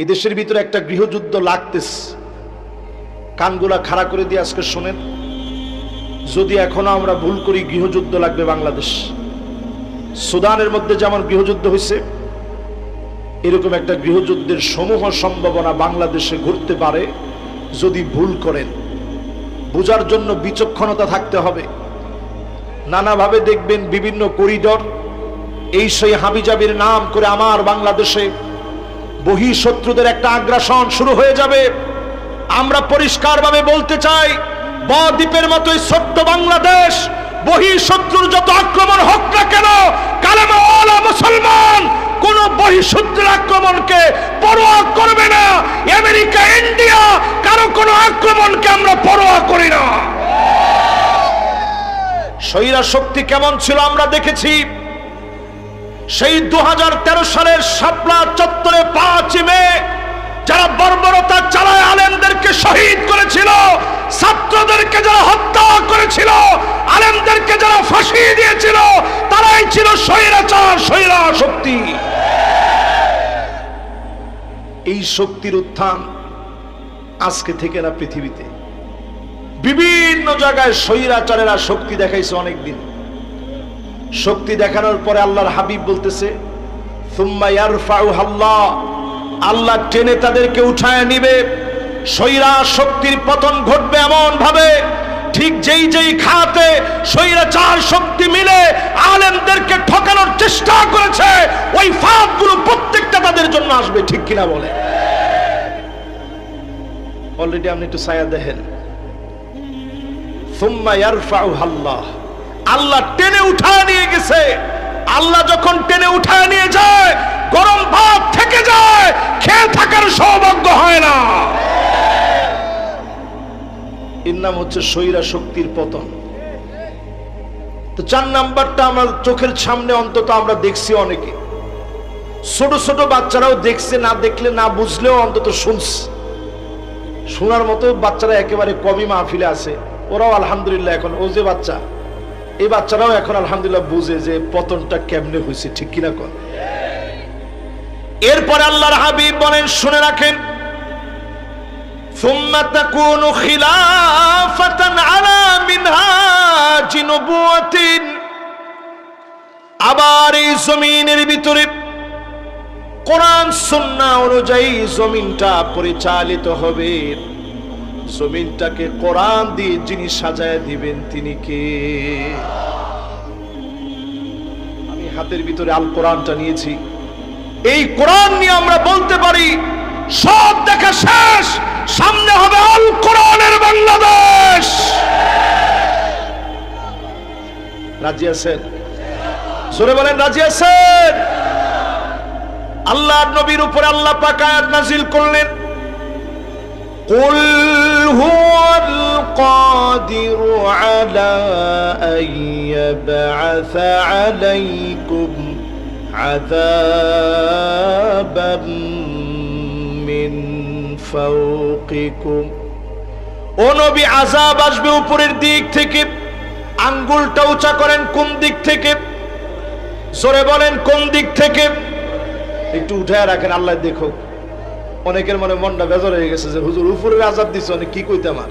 এই দেশের ভিতরে একটা গৃহযুদ্ধ লাগতেছে। কানগুলা খাড়া করে দিয়ে আজকে শোনেন, যদি এখনও আমরা ভুল করি, গৃহযুদ্ধ লাগবে বাংলাদেশ। সুদানের মধ্যে যেমন গৃহযুদ্ধ হয়েছে, এরকম একটা গৃহযুদ্ধের সমূহ সম্ভাবনা বাংলাদেশে ঘুরতে পারে, যদি ভুল করেন। বোঝার জন্য বিচক্ষণতা থাকতে হবে। নানাভাবে দেখবেন বিভিন্ন করিডর, এই সেই হাবিজাবির নাম করে আমার বাংলাদেশে বহি শত্রুদের একটা আগ্রাসন শুরু হয়ে যাবে। আমরা পরিষ্কারভাবে বলতে চাই, বদ্বীপের মতোই ছোট্ট বাংলাদেশ, বহি শত্রুর যত আক্রমণ হোক না কেন, কালেমা ওয়ালা মুসলমান কোন বহিঃশত্রুর আক্রমণকে পরোয়া করবে না। আমেরিকা, ইন্ডিয়া কারও কোনো আক্রমণকে আমরা পরোয়া করি না। স্বৈরা শক্তি কেমন ছিল আমরা দেখেছি। সেই দু হাজার তেরো সালের শাপলা চত্বরে পাঁচ মে যারা বর্বরতা চালায় আলেমদেরকে শহীদ করেছিল, ছাত্রদেরকে যারা হত্যা করেছিল, আলেমদেরকে যারা ফাঁসি দিয়েছিল, তারাই ছিল স্বৈরাচার স্বৈরা শক্তি এই শক্তির উত্থান আজকে থেকে না পৃথিবীতে। বিভিন্ন জায়গায় স্বৈরাচারেরা শক্তি দেখাইছে অনেকদিন। শক্তি দেখানোর পরে আল্লাহর হাবিব বলতেছে আল্লাহ। টেনে তাদেরকে উঠায় নিবে। সৈরা শক্তির পতন ঘটবে এমন ভাবে ঠিক যেই যেই খাতে সৈরা স্বৈরাচার শক্তি মিলে আলেমদেরকে ঠকানোর চেষ্টা করেছে, ওই ফাঁদগুলো প্রত্যেকটা তাদের জন্য আসবে, ঠিক কিনা বলে। অলরেডি আপনি একটু ছায়া দেখেন। সুম্মা ইয়ারফাউ আল্লাহ। আল্লাহ টেনে উঠায় নিয়ে গেছে। আল্লাহ যখন টেনে উঠায় নিয়ে যায়, গরম ভাত থেকে যায়, খেয়ে থাকার সৌভাগ্য হয় না। এর নাম হচ্ছে সৈরা শক্তির পতন। তো চার নাম্বারটা আমার চোখের সামনে অন্তত আমরা দেখছি অনেকে। ছোট ছোট বাচ্চারাও দেখছে, না দেখলে, না বুঝলেও অন্তত শুনছে। শোনার মতো বাচ্চারা একেবারে কমই মাহফিলে আছে। ওরাও আলহামদুলিল্লাহ এখন ও যে বাচ্চা। এই বাচ্চারাও এখন আলহামদুলিল্লাহ বুঝে যে পতনটা কেমনে হয়েছে ঠিক কিনা কর এরপরে আল্লাহর হাবিব বলেন শুনে রাখেন ثم تكون خلافة على منهاج نبوة আবার এই জমিনের ভিতরে কোরআন সুন্না অনুযায়ী জমিনটা পরিচালিত হবে জমিনটাকে কোরআন দিয়ে যিনি সাজায় দিবেন, তিনি কে? আমি হাতের ভিতরে আল কোরআনটা নিয়েছি। এই কোরআন নিয়ে আমরা বলতে পারি, সব দেখা শেষ, সামনে হবে আল কোরআনের বাংলাদেশ। রাজি আছেন? জোরে বলেন, রাজি আছেন? আল্লাহ নবীর উপরে আল্লাহ পাক আয়াত নাজিল করলেন। قل هو القادر على أن يبعث عليكم عذابا من فوقكم ও নবী আজাব আসবে উপরের দিক থেকে আঙ্গুলটা উঁচা করেন কোন দিক থেকে জোরে বলেন কোন দিক থেকে একটু উঠায় রাখেন আল্লাহ দেখো অনেকের মনে মনটা বেজর হয়ে গেছে যে, হুজুর উপরে আজাদ দিচ্ছে অনেক কি কইতে আমার?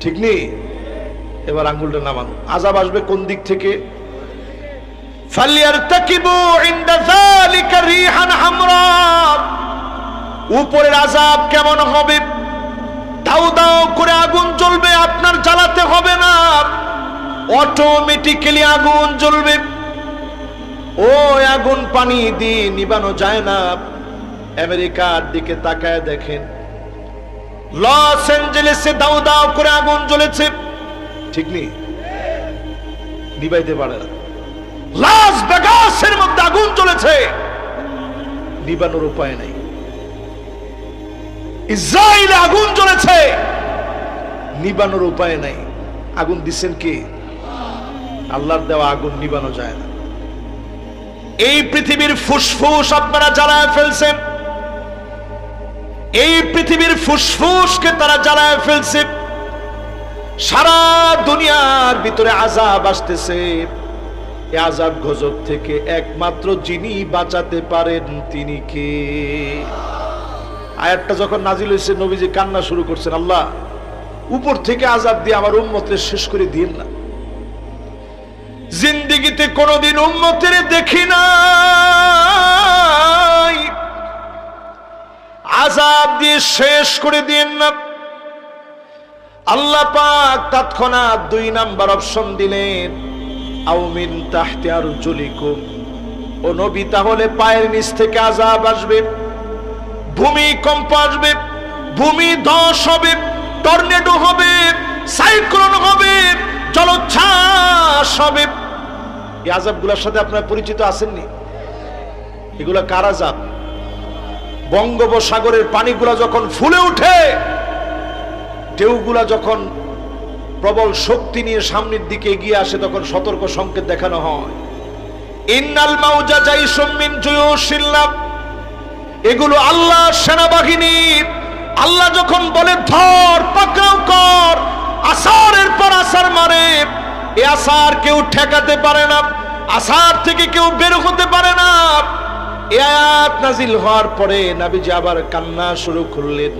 ঠিক নেই এবার আঙ্গুলটা নামানো। আজাব আসবে কোন দিক থেকে? উপরের আজাব কেমন হবে? দাও দাও করে আগুন জ্বলবে, আপনার জ্বালাতে হবে না। অটোমেটিক্যালি আগুন জ্বলবে। ওই আগুন পানি দিয়ে নিবানো যায় না। আমেরিকার দিকে তাকায় দেখেন। লস অ্যাঞ্জেলেসে দাও দাও করে আগুন জ্বলেছে। ঠিক নেই। নিবাইতে পারে না। লাস ভেগাসের মধ্যে আগুন জ্বলেছে। নিবানোর উপায় নাই। ইসরায়েলে আগুন জ্বলেছে। নিবানোর উপায় নাই। আগুন দিচ্ছেন কি? আল্লাহর দেওয়া আগুন নিবানো যায় না। এই পৃথিবীর ফুসফুস আপনারা জ্বালায় ফেলছেন। এই পৃথিবীর ফুসফুসকে তারা জ্বালায় ফেলছে। সারা দুনিয়ার ভিতরে আজাব আসতেছে। আজাব গজব থেকে একমাত্র যিনি বাঁচাতে পারেন তিনি কে? আয়াতটা যখন নাজিল হয়েছে, নবীজি কান্না শুরু করছেন, আল্লাহ, উপর থেকে আজাব দিয়ে আমার উম্মতের শেষ করে দিন না। জিন্দিগিতে কোনোদিন উম্মতের দেখি নাই। আজাব দিয়ে শেষ করে দিন না। আল্লাহ পাক তৎক্ষণাৎ দুই নাম্বার অপশন দিলেন আউমিন তাহতে আর জলিকুম ও নবী, তাহলে পায়ের নিচ থেকে আজাব আসবে, ভূমিকম্প আসবে, ভূমি ধস হবে, টর্নেডো হবে, সাইক্লোন হবে জলোচ্ছ্বাস হবে। এই আজাবগুলোর সাথে আপনারা পরিচিত আছেননি? এগুলা কার আজাব বঙ্গোপসাগরের পানিগুলা যখন ফুলে উঠে ঢেউগুলা যখন প্রবল শক্তি নিয়ে সামনের দিকে এগিয়ে আসে, তখন সতর্ক সংকেত দেখানো হয়। ইন্নাল মাউজা যাই সম্মিন জয়শিল্লাম এগুলো আল্লাহ সেনাবাহিনী আল্লাহ যখন বলে, ধর, পাকড়াও কর। আসারের পর আসার মারে এ আসার কেউ ঠেকাতে পারে না আসার থেকে কেউ বের হতে পারে না। এ নাজিল হওয়ার পরে নাবিজি আবার কান্না শুরু করলেন।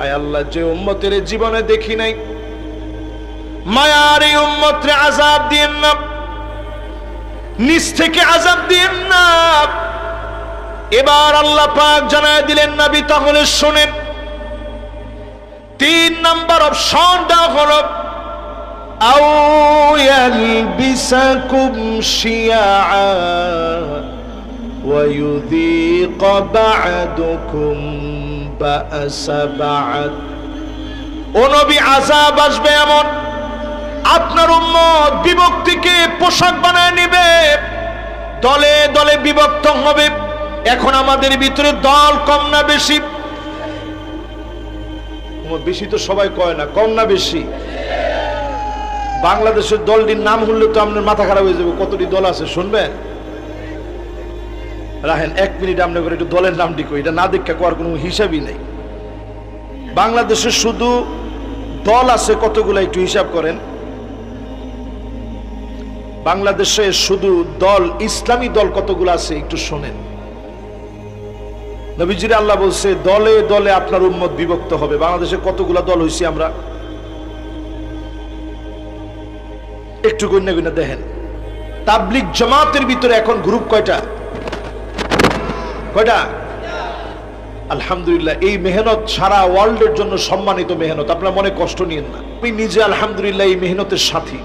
আয় আল্লাহ, যে উম্মতের জীবনে দেখি নাই, মায়ার এই উম্মতরে আজাব দিয়েন না নিচ থেকে আজাব দিয়েন না। এবার আল্লাহ পাক জানায় দিলেন, নবী তাহলে শোনেন তিন নাম্বার অপশন দেওয়া হলো আও ইয়ালবিসাকুম শিয়াআ ويذيق بعدكم بأس بعد ও নবী আজাব আসবে এমন আপনার উম্মত বিভক্তিকে পোশাক বানায় নেবে দলে দলে বিভক্ত হবে এখন আমাদের ভিতরে দল কম না বেশি বেশি তো সবাই কয় না, কম না বেশি? বাংলাদেশের দলটির নাম হলে তো আপনার মাথা খারাপ হয়ে যাবে, কতটি দল আছে শুনবেন? রাহেন এক মিনিট আপনি করে একটু দলের নামটি কই এটা না দেখা করার কোনো হিসাবই নেই। বাংলাদেশে শুধু দল আছে কতগুলো একটু হিসাব করেন। বাংলাদেশে শুধু দল, ইসলামী দল কতগুলো আছে একটু শোনেন। নবীজিরে আল্লাহ বলছে, দলে দলে আপনার উম্মত বিভক্ত হবে। বাংলাদেশে কতগুলা দল হয়েছি আমরা? একটু গণ্য গণ্য দেখেন। তাবলিক জামাতের ভিতরে এখন গ্রুপ কয়টা? কয়টা? আলহামদুলিল্লাহ, এই মেহনত সারা ওয়ার্ল্ডের জন্য সম্মানিত মেহনত। আপনার মনে কষ্ট নিয়েন না। আমি নিজে আলহামদুলিল্লাহ এই মেহনতের সাথী।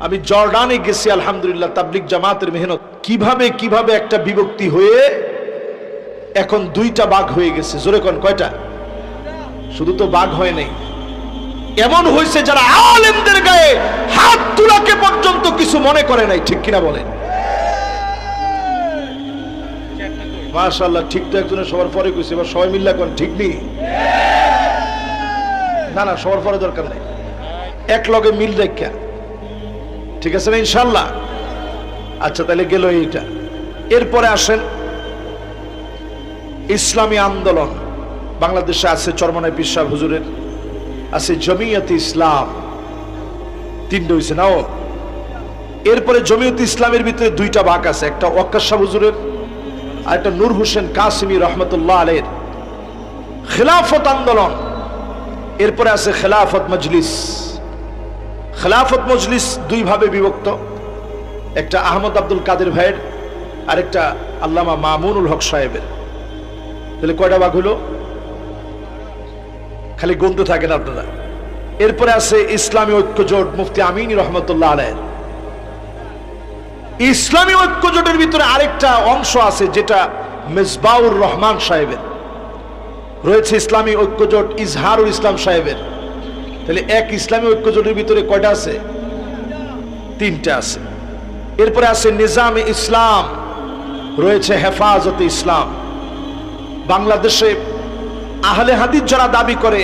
আমি জর্ডানে গেছি, আলহামদুলিল্লাহ তাবলিক জামাতের মেহনত। কীভাবে কীভাবে একটা বিভক্তি হয়ে এখন দুইটা বাঘ হয়ে গেছে। জোরে কোন, কয়টা? শুধু তো বাঘ হয় নাই। এমন হয়েছে যারা আলেমদের গায়ে হাত তুলাকে পর্যন্ত কিছু মনে করে নাই, ঠিক কিনা বলেন? মাশাল্লাহ ঠিক তো একজনের সবার পরে কইছে, এবার সবাই মিল্লা কোন, ঠিক নেই না না, সবার পরে দরকার নেই। এক লগে মিল রেখা ঠিক আছে না ইনশাল্লাহ আচ্ছা তাহলে গেল এইটা। এরপরে আসেন ইসলামী আন্দোলন। বাংলাদেশে আছে চরমনায় পিসাব হুজুরের, আছে জমিয়ত ইসলাম। তিনটে হয়েছে নাও এরপরে জমিয়ত ইসলামের ভিতরে দুইটা ভাগ আছে, একটা ওয়াক্কাশা হুজুরের আর একটা নূর হোসেন কাসিমি রহমতুল্লাহ আলের খেলাফত আন্দোলন, এরপরে আছে খেলাফত মজলিস। খেলাফত মজলিস দুই ভাবে বিভক্ত, একটা আহমদ আব্দুল কাদের ভাইয়ের আর একটা আল্লামা মামুনুল হক সাহেবের। তাহলে কয়টা ভাগ হলো? খালি গন্ধ থাকেন আপনারা। এরপরে আছে ইসলামী ঐক্য জোট মুফতি আমিন রহমতুল্লাহ আলের ইসলামী ঐক্য জোটের ভিতরে আরেকটা অংশ আছে যেটা মেজবাউর রহমান সাহেবের। রয়েছে ইসলামী ঐক্য জোট ইজহারুল ইসলাম সাহেবের। তাহলে এক ইসলামী ঐক্য জোটের ভিতরে কয়টা আছে? তিনটা আছে। এরপরে আছে নিজামে ইসলাম রয়েছে হেফাজতে ইসলাম। বাংলাদেশে আহলে হাদিস যারা দাবি করে,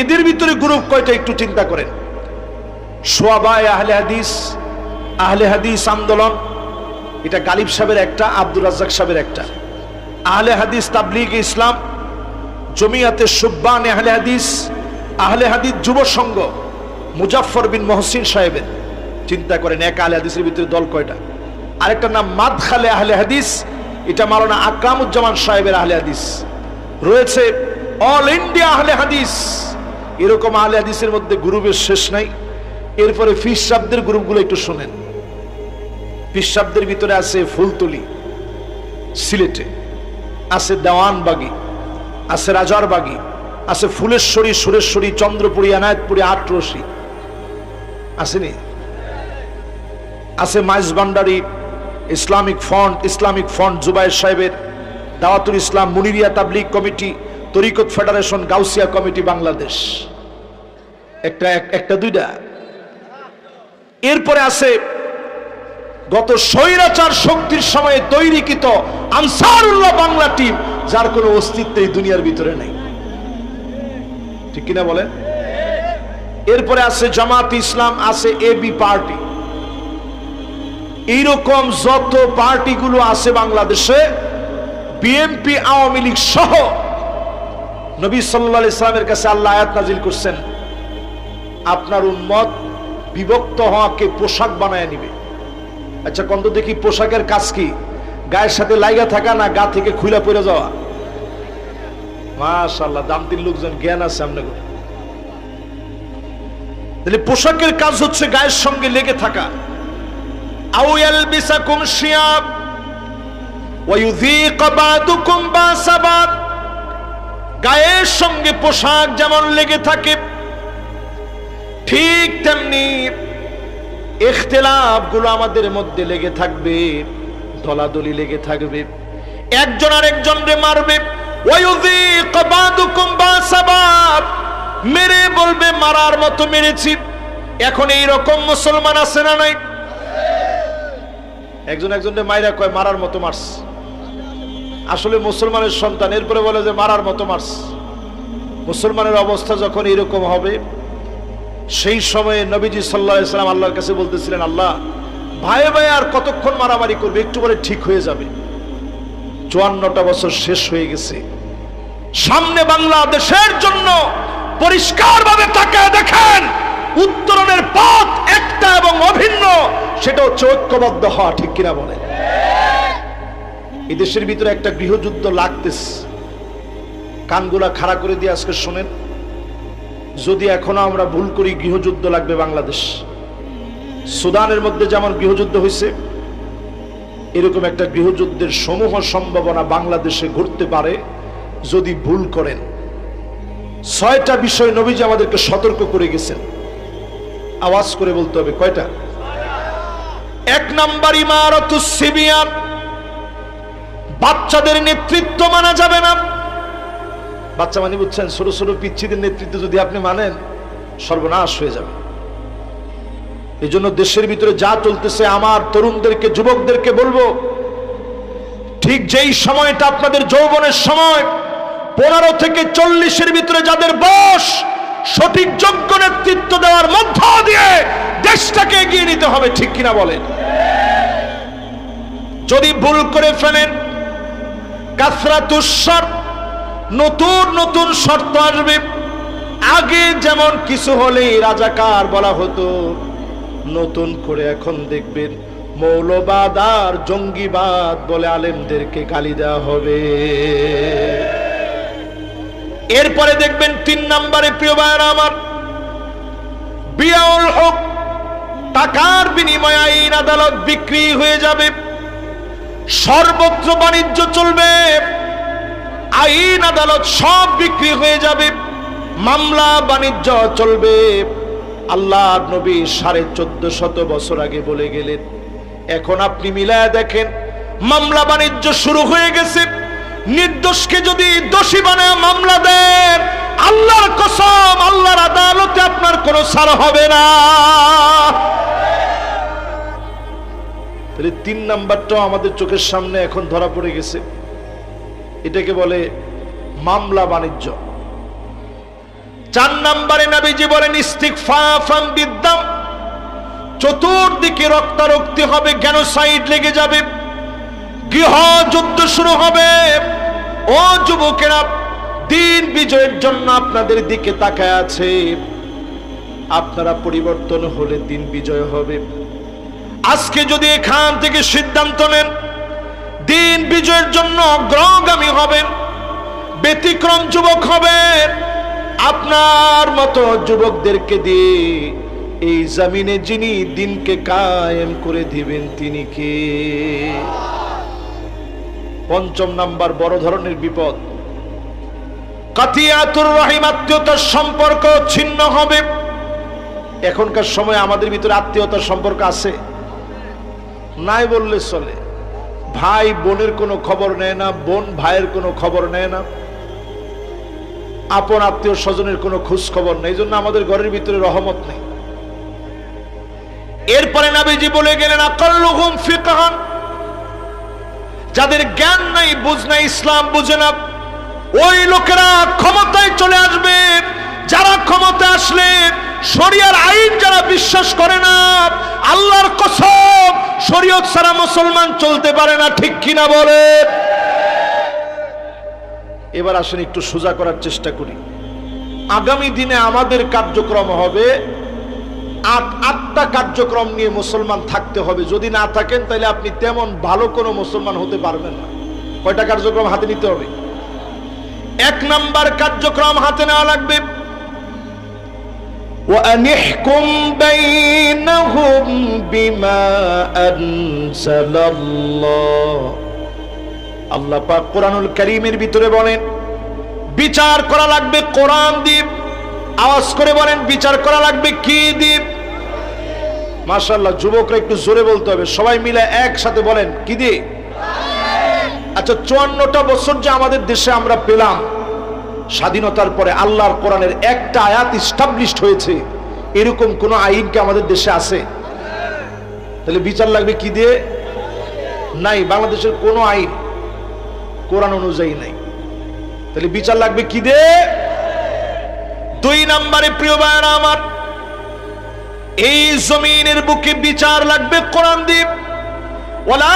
এদের ভিতরে গ্রুপ কয়টা একটু চিন্তা করেন। সোয়াবায় আহলে হাদিস আহলে হাদিস আন্দোলন, এটা গালিব সাহেবের একটা, আব্দুর রাজ্জাক সাহেবের একটা। আহলে হাদিস তাবলিগ ইসলাম, জমিয়াতে সুব্বান আহলে হাদিস আহলে হাদিস যুব সংঘ মুজাফর বিন মহসিন সাহেবের। চিন্তা করেন, এক আহলে হাদিসের ভিতরে দল কয়টা? আরেকটা নাম মাদখালে আহলে হাদিস এটা মাওলানা আকরামুজ্জামান সাহেবের আহলে হাদিস। রয়েছে অল ইন্ডিয়া আহলে হাদিস। এরকম আহলে হাদিসের মধ্যে গ্রুপের শেষ নাই। এরপরে ফিস শব্দের গ্রুপগুলো একটু শোনেন। ফিস শব্দের ভিতরে আছে ফুলতলি, সিলেটে, আছে দেওয়ানবাগি, আছে রাজারবাগি, আছে ফুলেশ্বরী, সুরেশ্বরী, চন্দ্রপুরী, এনায়তপুরী, আটরসি। আসেনি আছে Maizbhandari Islamic Fund Islamic Fund Zubair সাহেবের Dawatul Islam Muniria Tabligh Committee, Tariqat Federation Gausia Committee Bangladesh. একটা একটা, দুইটা। এরপরে আছে গত স্বৈরাচার শক্তির সময়ে তৈরিকৃত আনসারুল্লাহ বাংলা টিম, যার কোনো অস্তিত্ব এই দুনিয়ার ভিতরে নেই। ঠিক কিনা বলেন? এরপরে আছে জামাত ইসলাম, আছে এবি পার্টি। এইরকম যত পার্টিগুলো আছে বাংলাদেশে বিএনপি আওয়ামী লীগ সহ, নবী সাল্লাহ ইসলামের কাছে আল্লাহ আয়াত নাজিল করছেন, আপনার উন্মত বিভক্ত হওয়াকে পোশাক বানায় নিবে। আচ্ছা কন্ত দেখি পোশাকের কাজ কি? গায়ের সাথে লাইগা থাকা না গা থেকে খুইলা পড়ে যাওয়া? মাশাল্লাহ দামতির লোকজন, জ্ঞান আছে আপনাকে তাহলে পোশাকের কাজ হচ্ছে গায়ের সঙ্গে লেগে থাকা। আউ ইয়ালবিসাকুম শিয়াব ওয়া ইউযীক বা'দুকুম বা'সা বা'দ গায়ের সঙ্গে পোশাক যেমন লেগে থাকে, ঠিক তেমনি ইখতিলাফগুলো আমাদের মধ্যে লেগে থাকবে, দলাদলি লেগে থাকবে। একজন আরেকজনকে মারবে মেরে বলবে, মারার মতো মেরেছি। এখন এই রকম মুসলমান আছে না নাই? একজন একজনকে মাইরা কয়, মারার মতো মারস। আসলে মুসলমানের সন্তান, এরপরে বলে যে, মারার মতো মারস। মুসলমানের অবস্থা যখন এরকম হবে, সেই সময়ে নবীজি সাল্লাহ ইসলাম আল্লাহর কাছে বলতেছিলেন, আল্লাহ, ভাই ভাই আর কতক্ষণ মারামারি করবে? একটু পরে ঠিক হয়ে যাবে। চুয়ান্নটা বছর শেষ হয়ে গেছে। সামনে বাংলাদেশের জন্য পরিষ্কারভাবে তাকায় দেখেন উত্তরণের পথ একটা এবং অভিন্ন, সেটা হচ্ছে ঐক্যবদ্ধ হওয়া, ঠিক কিনা বলে এই দেশের ভিতরে একটা গৃহযুদ্ধ লাগতেছে। কানগুলা খাড়া করে দিয়ে আজকে শোনেন, যদি এখনও আমরা ভুল করি, গৃহযুদ্ধ লাগবে বাংলাদেশ। সুদানের মধ্যে যেমন গৃহযুদ্ধ হয়েছে, এরকম একটা গৃহযুদ্ধের সমূহ সম্ভাবনা বাংলাদেশে ঘটতে পারে, যদি ভুল করেন। ছয়টা বিষয় নবীজি আমাদেরকে সতর্ক করে গেছেন। আওয়াজ করে বলতে হবে, কয়টা? এক নাম্বার ইমারত সিবিয়ান বাচ্চাদের নেতৃত্ব মানা যাবে না। বাচ্চা মানে বুঝছেন, ছোট ছোট পিচ্ছিদের নেতৃত্ব যদি আপনি মানেন, সর্বনাশ হয়ে যাবে। এই জন্য দেশের ভিতরে যা চলতেছে, আমার তরুণদেরকে, যুবকদেরকে বলব, ঠিক যেই সময়টা আপনাদের যৌবনের সময়, পনেরো থেকে চল্লিশের ভিতরে যাদের বয়স, সঠিক যোগ্য নেতৃত্ব দেওয়ার মধ্য দিয়ে দেশটাকে এগিয়ে নিতে হবে ঠিক কিনা বলেন। যদি ভুল করে ফেলেন কাসরা কাসরাতুস্বর নতুন নতুন শর্ত আসবে। আগে যেমন কিছু হলেই রাজাকার বলা হতো, নতুন করে এখন দেখবেন মৌলবাদ আর জঙ্গিবাদ বলে আলেমদেরকে গালি দেওয়া হবে। এরপরে দেখবেন তিন নম্বরে প্রিয় ভাইয়ের আমার, বিয়াউল হক টাকার বিনিময়ে আইন আদালত বিক্রি হয়ে যাবে। সর্বত্র বাণিজ্য চলবে। আইন আদালত সব বিক্রি হয়ে যাবে। মামলা বাণিজ্য চলবে। আল্লাহ নবী সাড়ে চোদ্দ শত বছর আগে বলে গেলেন, এখন আপনি মিলায় দেখেন, মামলা বাণিজ্য শুরু হয়ে গেছে। নির্দোষকে যদি দোষী বানায় মামলা দেন আল্লাহর কসম, আল্লাহর আদালতে আপনার কোনো ছাড় হবে না। তাহলে তিন নাম্বারটাও আমাদের চোখের সামনে এখন ধরা পড়ে গেছে। এটাকে বলে মামলা বাণিজ্য। চার নাম্বারে নাবিজি বলেন ইস্তিকফাফাম বিদ্যাম চতুর্দিকে রক্তারক্তি হবে কেন সাইড লেগে যাবে। গৃহ যুদ্ধ শুরু হবে। ও যুবকেরা দিন বিজয়ের জন্য আপনাদের দিকে তাকায় আছে। আপনারা পরিবর্তন হলে দিন বিজয় হবে। আজকে যদি এখান থেকে সিদ্ধান্ত নেন, দিন বিজয়ের জন্য অগ্রগামী হবেন, ব্যতিক্রম যুবক হবেন, আপনার মতো যুবকদেরকে দিয়ে এই জামিনে যিনি দিনকে কায়েম করে দিবেন, তিনি কে? পঞ্চম নাম্বার বড় ধরনের বিপদ। কাতিয়াতুর রহিম আত্মীয়তার সম্পর্ক ছিন্ন হবে। এখনকার সময় আমাদের ভিতরে আত্মীয়তার সম্পর্ক আছে। নাই বললে চলে। ভাই বোনের কোনো খবর নেয় না, বোন ভাইয়ের কোনো খবর নেয় না। আপন আত্মীয় স্বজনের কোনো খোঁজ খবর নেই। জন্য আমাদের ঘরের ভিতরে রহমত নেই। এরপরে নাবিজি বলে গেলেন, আকাল্লুহুম ফিকহান। যাদের জ্ঞান নাই, বুঝ নাই, ইসলাম বুঝে না। ওই লোকেরা ক্ষমতায় চলে আসবে। যারা ক্ষমতা আসলে শরিয়ার আইন যারা বিশ্বাস করে না, আল্লাহর কসম, শরীয়ত ছাড়া মুসলমান চলতে পারে না, ঠিক কিনা বলে? এবার আসেন একটু সোজা করার চেষ্টা করি। আগামী দিনে আমাদের কার্যক্রম হবে আট, আটটা কার্যক্রম নিয়ে মুসলমান থাকতে হবে। যদি না থাকেন, তাহলে আপনি তেমন ভালো কোনো মুসলমান হতে পারবেন না। কয়টা কার্যক্রম হাতে নিতে হবে? এক নাম্বার কার্যক্রম হাতে নেওয়া লাগবে وأنحكم بينهم بما أنزل الله আল্লাহ পাক কোরআনুল করিমের ভিতরে বলেন বিচার করা লাগবে কোরআন দ্বীপ আওয়াজ করে বলেন বিচার করা লাগবে কি দ্বীপ মাশাল্লাহ যুবকরা একটু জোরে বলতে হবে সবাই মিলে একসাথে বলেন কি দিয়ে আচ্ছা চুয়ান্নটা বছর যে আমাদের দেশে আমরা পেলাম, স্বাধীনতার পরে আল্লাহর কোরআনের একটা আয়াত ইস্টাবলিশড হয়েছে, এরকম কোন আইন কি আমাদের দেশে আছে? তাহলে বিচার লাগবে কি দিয়ে? নাই, বাংলাদেশের কোনো আইন, কোরআন অনুযায়ী নাই। তাহলে বিচার লাগবে কি দিয়ে? দুই নম্বরে প্রিয় ভাইয়েরা আমার, এই জমিনের বুকে বিচার লাগবে কোরআন দ্বীপ ওলা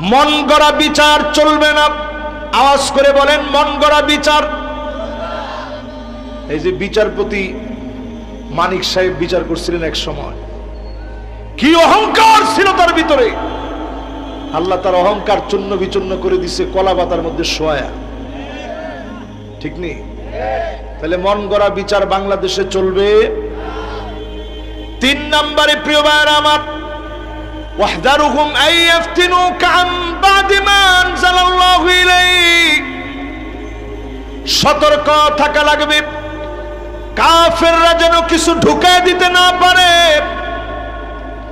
মন গড়া বিচার চলবে না। আওয়াজ করে বলেন, মন গড়া বিচার। এই যে বিচারপতি মানিক সাহেব বিচার করছিলেন এক সময়। কি অহংকার ছিল তার ভিতরে। আল্লাহ তার অহংকার চূন্য বিচূর্ণ করে দিছে, কলা পাতার মধ্যে শোয়া। ঠিক নেই? তাহলে মন গড়া বিচার বাংলাদেশে চলবে। তিন নম্বরে প্রিয় ভাইয়ের আমার واحذرهم أن يفتنوك عن بعد ما أنزل الله إليك সতর্ক থাকা লাগবে কাফেররা যেন কিছু ঢুকায় দিতে না পারে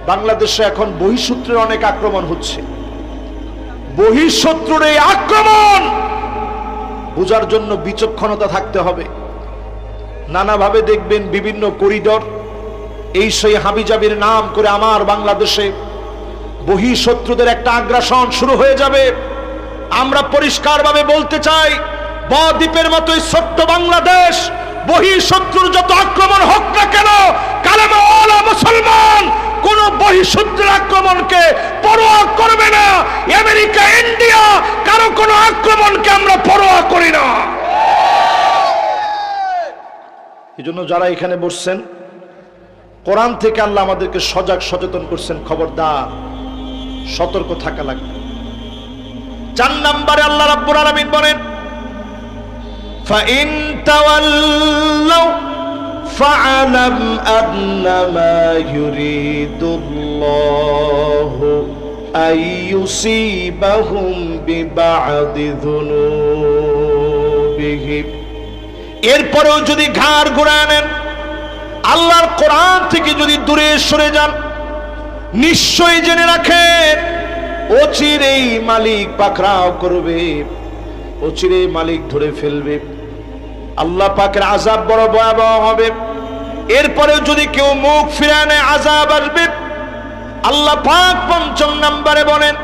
বাংলাদেশে এখন বহিঃশত্রুর অনেক আক্রমণ হচ্ছে বহিঃশত্রুর এই আক্রমণ বোঝার জন্য বিচক্ষণতা থাকতে হবে নানাভাবে দেখবেন বিভিন্ন করিডর এই সেই হাবিজাবির নাম করে আমার বাংলাদেশে বহি শত্রুদের একটা আগ্রাসন শুরু হয়ে যাবে। আমরা পরিষ্কারভাবে বলতে চাই, বদ্বীপের মতো এই ছোট্ট বাংলাদেশ বহি শত্রুর যত আক্রমণ হোক না কেন, কালেমা ওয়ালা মুসলমান কোন বহি শত্রুর আক্রমণকে পরোয়া করবে না। আমেরিকা, ইন্ডিয়া, কারও কোনো আক্রমণকে আমরা পরোয়া করি না। এই জন্য যারা এখানে বসছেন কোরআন থেকে আল্লাহ আমাদেরকে সজাগ সচেতন করছেন খবরদার সতর্ক থাকা লাগবে চার নম্বরে আল্লাহ রাব্বুল আলামিন বলেন فإن تولوا فاعلم أنما يريد الله أن يصيبهم ببعض ذنوبهم এরপরেও যদি ঘাড় ঘুরায় নেন আল্লাহর কোরআন থেকে যদি দূরে সরে যান, নিশ্চয়ই জেনে রাখেন, অচিরেই মালিক পাকড়াও করবে অচিরে মালিক ধরে ফেলবে। আল্লাহ পাকের আজাব বড় ভয়াবহ হবে। এরপরে যদি কেউ মুখ ফিরে আজাব আসবে। আল্লাহ পাক পঞ্চম নম্বরে বলেন,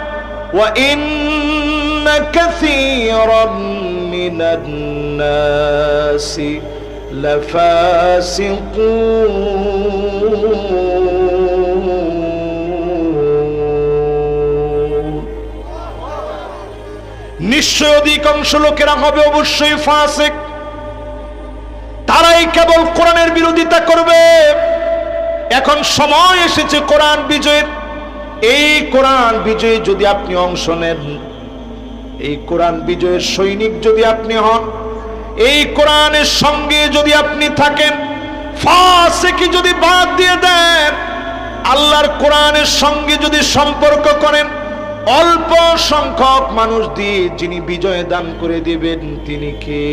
ওয়া ইন্ন কাসীরাম মিনান নিশ্চয় অধিকাংশ লোকেরা হবে অবশ্যই ফাসেক। কেবল কোরআনের বিরোধিতা করবে। এখন সময় এসেছে কোরআন বিজয়ের। এই কোরআন বিজয়ে যদি আপনি অংশ নেন, এই কোরআন বিজয়ের সৈনিক যদি আপনি হন এই কোরআনের সঙ্গে যদি আপনি থাকেন ফাঁসে কি যদি বাদ দিয়ে দেন, আল্লাহর কোরআনের সঙ্গে যদি সম্পর্ক করেন, অল্প সংখ্যক মানুষ দিয়ে যিনি বিজয় দান করে দিবেন, তিনি কে?